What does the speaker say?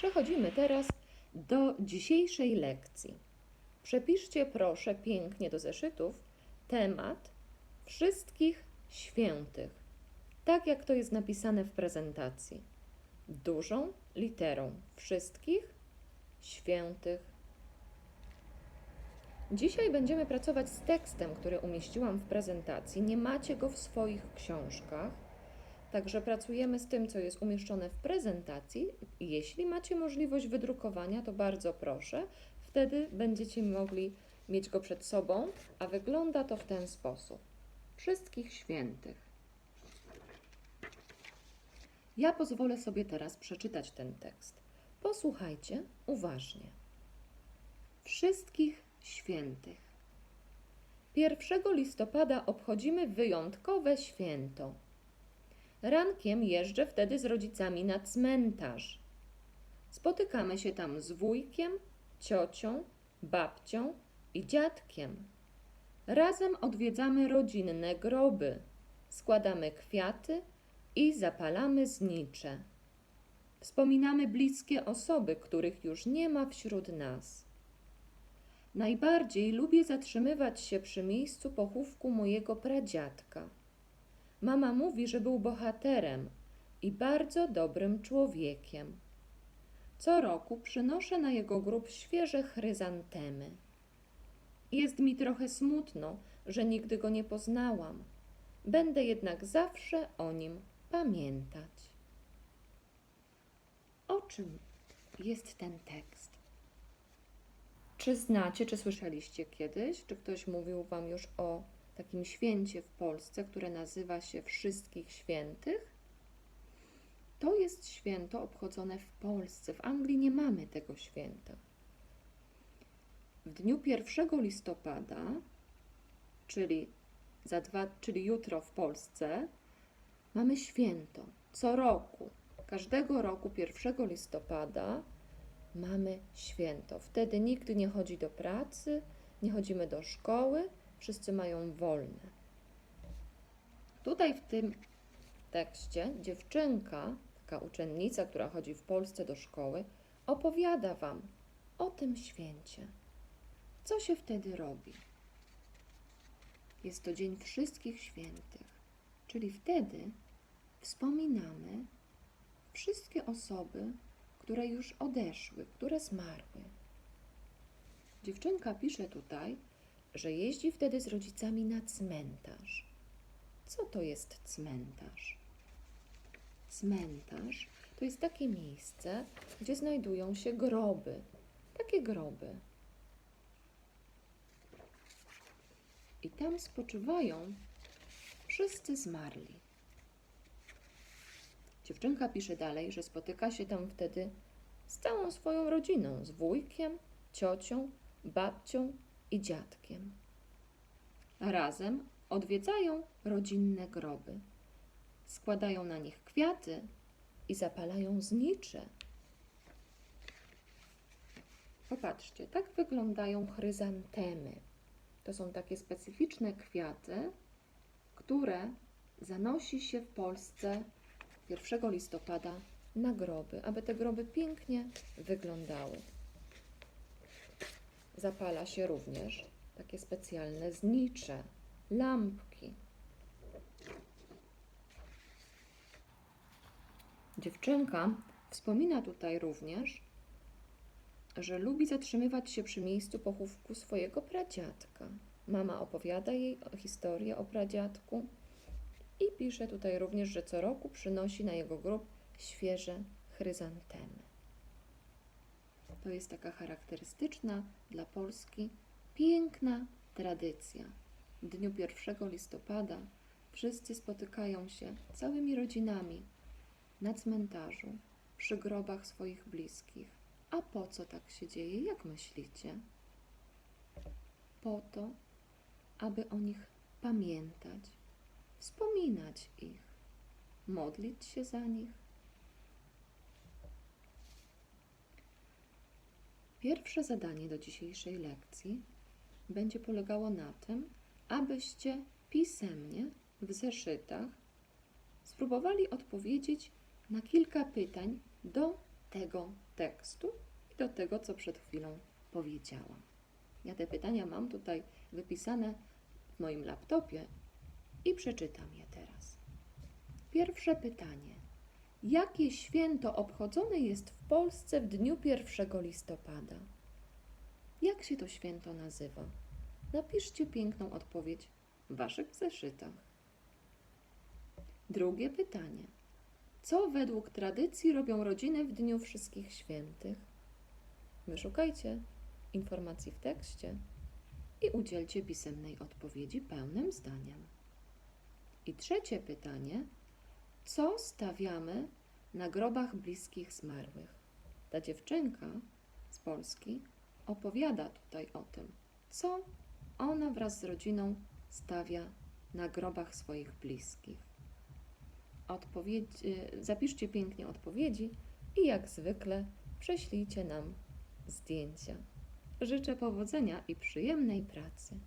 Przechodzimy teraz do dzisiejszej lekcji. Przepiszcie proszę pięknie do zeszytów temat wszystkich świętych, tak jak to jest napisane w prezentacji. Dużą literą wszystkich świętych. Dzisiaj będziemy pracować z tekstem, który umieściłam w prezentacji. Nie macie go w swoich książkach. Także pracujemy z tym, co jest umieszczone w prezentacji. Jeśli macie możliwość wydrukowania, to bardzo proszę. Wtedy będziecie mogli mieć go przed sobą, a wygląda to w ten sposób. Wszystkich świętych. Ja pozwolę sobie teraz przeczytać ten tekst. Posłuchajcie uważnie. Wszystkich świętych. 1 listopada obchodzimy wyjątkowe święto. Rankiem jeżdżę wtedy z rodzicami na cmentarz. Spotykamy się tam z wujkiem, ciocią, babcią i dziadkiem. Razem odwiedzamy rodzinne groby, składamy kwiaty i zapalamy znicze. Wspominamy bliskie osoby, których już nie ma wśród nas. Najbardziej lubię zatrzymywać się przy miejscu pochówku mojego pradziadka. Mama mówi, że był bohaterem i bardzo dobrym człowiekiem. Co roku przynoszę na jego grób świeże chryzantemy. Jest mi trochę smutno, że nigdy go nie poznałam. Będę jednak zawsze o nim pamiętać. O czym jest ten tekst? Czy znacie, czy słyszeliście kiedyś, czy ktoś mówił Wam już o takim święcie w Polsce, które nazywa się Wszystkich Świętych? To jest święto obchodzone w Polsce. W Anglii nie mamy tego święta. W dniu 1 listopada, czyli, za dwa, czyli jutro w Polsce, mamy święto. Co roku, każdego roku 1 listopada mamy święto. Wtedy nikt nie chodzi do pracy, nie chodzimy do szkoły, wszyscy mają wolne. Tutaj w tym tekście dziewczynka, taka uczennica, która chodzi w Polsce do szkoły, opowiada Wam o tym święcie. Co się wtedy robi? Jest to Dzień Wszystkich Świętych, czyli wtedy wspominamy wszystkie osoby, które już odeszły, które zmarły. Dziewczynka pisze tutaj, że jeździ wtedy z rodzicami na cmentarz. Co to jest cmentarz? Cmentarz to jest takie miejsce, gdzie znajdują się groby. Takie groby. I tam spoczywają wszyscy zmarli. Dziewczynka pisze dalej, że spotyka się tam wtedy z całą swoją rodziną, z wujkiem, ciocią, babcią i dziadkiem. Razem odwiedzają rodzinne groby, składają na nich kwiaty i zapalają znicze. Popatrzcie, tak wyglądają chryzantemy. To są takie specyficzne kwiaty, które zanosi się w Polsce 1 listopada na groby, aby te groby pięknie wyglądały. Zapala się również takie specjalne znicze, lampki. Dziewczynka wspomina tutaj również, że lubi zatrzymywać się przy miejscu pochówku swojego pradziadka. Mama opowiada jej historię o pradziadku i pisze tutaj również, że co roku przynosi na jego grób świeże chryzantemy. To jest taka charakterystyczna dla Polski piękna tradycja. W dniu 1 listopada wszyscy spotykają się całymi rodzinami na cmentarzu, przy grobach swoich bliskich. A po co tak się dzieje? Jak myślicie? Po to, aby o nich pamiętać, wspominać ich, modlić się za nich. Pierwsze zadanie do dzisiejszej lekcji będzie polegało na tym, abyście pisemnie w zeszytach spróbowali odpowiedzieć na kilka pytań do tego tekstu i do tego, co przed chwilą powiedziałam. Ja te pytania mam tutaj wypisane w moim laptopie i przeczytam je teraz. Pierwsze pytanie. Jakie święto obchodzone jest w Polsce w dniu 1 listopada? Jak się to święto nazywa? Napiszcie piękną odpowiedź w waszych zeszytach. Drugie pytanie. Co według tradycji robią rodziny w Dniu Wszystkich Świętych? Wyszukajcie informacji w tekście i udzielcie pisemnej odpowiedzi pełnym zdaniem. I trzecie pytanie. Co stawiamy na grobach bliskich zmarłych? Ta dziewczynka z Polski opowiada tutaj o tym, co ona wraz z rodziną stawia na grobach swoich bliskich. Y, zapiszcie pięknie odpowiedzi i jak zwykle prześlijcie nam zdjęcia. Życzę powodzenia i przyjemnej pracy.